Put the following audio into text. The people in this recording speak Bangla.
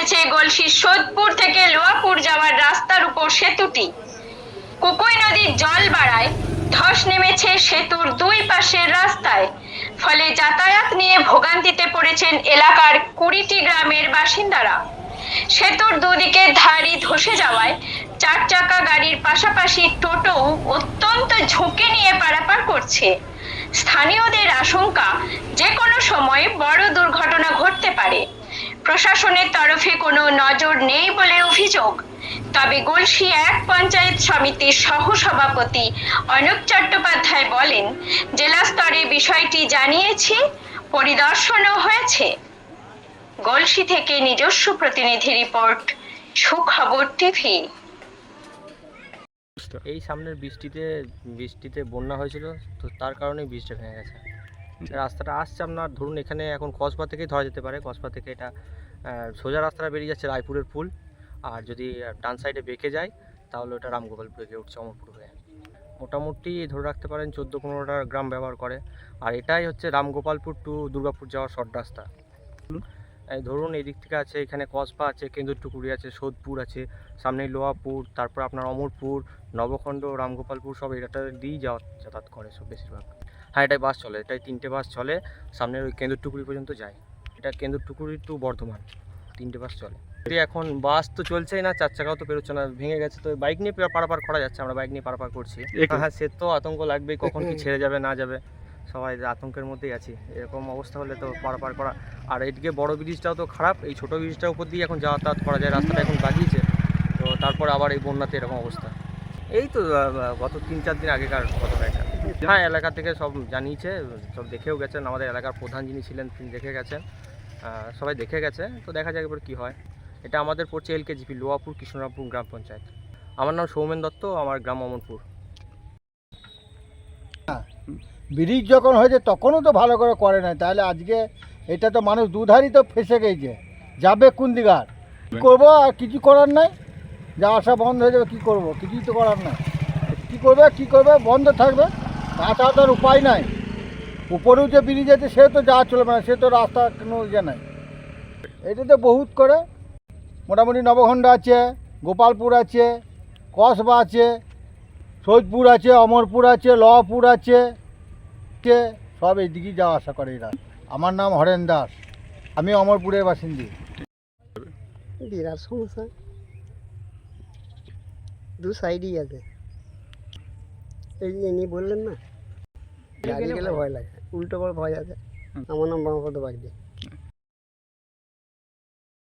বসেছে গলসির সোদপুর থেকে লোয়াপুর যাওয়ার রাস্তার উপর সেতুটি। কুকুই নদীর জল বাড়ায়, ধস নেমেছে সেতুর দুই পাশের রাস্তায়। ফলে যাতায়াত নিয়ে ভোগান্তিতে পড়েছেন এলাকার কুড়িটি গ্রামের বাসিন্দারা। সেতুর দুদিকে ধারই ধসে যাওয়ায় চার চাকা গাড়ির পাশাপাশি টোটো অত্যন্ত ঝুঁকি নিয়ে পারাপার করছে। স্থানীয়দের আশঙ্কা যে কোনো সময় বড় দুর্ঘটনা ঘটতে পারে। প্রশাসনের তরফে কোনো নজর নেই বলে অভিযোগ। তবে গলসি এক পঞ্চায়েত সমিতির সহসভাপতি অনুপ চট্টোপাধ্যায় বলেন, জেলা স্তরে বিষয়টি জানিয়েছি, পরিদর্শনও হয়েছে। গলসি থেকে নিজস্ব প্রতিনিধি রিপোর্ট, সুখবর টিভি। এই সামনের বৃষ্টিতে বৃষ্টিতে বন্যা হয়েছিল, তো তার কারণে বৃষ্টি ভেঙে গেছে। রাস্তাটা আসছে আপনার, ধরুন এখানে এখন কসবা থেকেই ধরা যেতে পারে। কসবা থেকে এটা সোজা রাস্তাটা বেরিয়ে যাচ্ছে রায়পুরের পুল। আর যদি ডান সাইডে বেঁকে যায় তাহলে ওটা রামগোপালপুরে গিয়ে উঠছে অমরপুর হয়ে। মোটামুটি ধরে রাখতে পারেন চোদ্দ পনেরোটা গ্রাম ব্যবহার করে। আর এটাই হচ্ছে রামগোপালপুর টু দুর্গাপুর যাওয়ার শর্ট রাস্তা। ধরুন এই দিক থেকে আছে, এখানে কসবা আছে, কেন্দুরটুকুরি আছে, সোদপুর আছে সামনে লোহাপুর, তারপর আপনার অমরপুর, নবখণ্ড, রামগোপালপুর সব এটা দিয়েই যাওয়া, যাতায়াত করে সব বেশিরভাগ। হ্যাঁ এটাই বাস চলে এটাই তিনটে বাস চলে সামনের ওই কেন্দ্র টুকুরি পর্যন্ত যায়। এটা কেন্দুরটুকুরি টু বর্ধমান তিনটে বাস চলে। যদি এখন বাস তো চলছেই না চার চাকাও তো পেরোচ্ছে না ভেঙে গেছে তো বাইক নিয়ে পারাপার করা যাচ্ছে আমরা বাইক নিয়ে পারাপার করছি। হ্যাঁ সে তো আতঙ্ক লাগবেই কখন কি ছেড়ে যাবে না যাবে সবাই আতঙ্কের মধ্যেই আছি। এরকম অবস্থা হলে তো পারাপার করা আর এদিকে বড় ব্রিজটাও তো খারাপ এই ছোট ব্রিজটার উপর দিয়ে এখন যাতায়াত করা যায় রাস্তাটা এখন বাগিয়েছে তো তারপর আবার এই বন্যাতে এরকম অবস্থা। এই তো গত তিন চার দিন আগেকার ঘটনা এটা। হ্যাঁ এলাকা থেকে সব জানিয়েছে সব দেখেও গেছেন। আমাদের এলাকার প্রধান যিনি ছিলেন তিনি দেখে গেছেন। সবাই দেখে গেছে তো দেখা যাক এবার কী হয়। এটা আমাদের পড়ছে এলকেজিপি লোয়াপুর কৃষ্ণরামপুর গ্রাম পঞ্চায়েত। আমার নাম সৌমেন দত্ত আমার গ্রাম অমরপুর ব্রিজ যখন হয়েছে তখনও তো ভালো করে করে নাই। তাহলে আজকে এটা তো মানুষ দুধারই তো ফেসে গেছে। যাবে কোন দিঘার কী করব? আর কিছু করার নাই? যা আসা বন্ধ হয়ে যাবে কী করব? কিছুই তো করার নাই। কী করবে কী করবে বন্ধ থাকবে। যাতায়াতের উপায় নাই। উপরেও যে ব্রিজ আছে, সে তো যাওয়া চলবে না, সে তো রাস্তা কোনো ইয়ে নাই। এটাতে বহুত করে। মোটামুটি নবখণ্ড আছে, গোপালপুর আছে, কসবা আছে সৈদপুর আছে, অমরপুর আছে লপুর আছে, কে সব এই এইদিকেই যাওয়া আসা করে এরা। আমার নাম হরেন দাস। আমি অমরপুরের বাসিন্দি। বিরাট সমস্যা। দু সাইডই আছে। এই যে বললেন না গাড়ি গেলে ভয় লাগে। উল্টো করে ভয় আছে। আমার নাম বামাপদ বাগদি।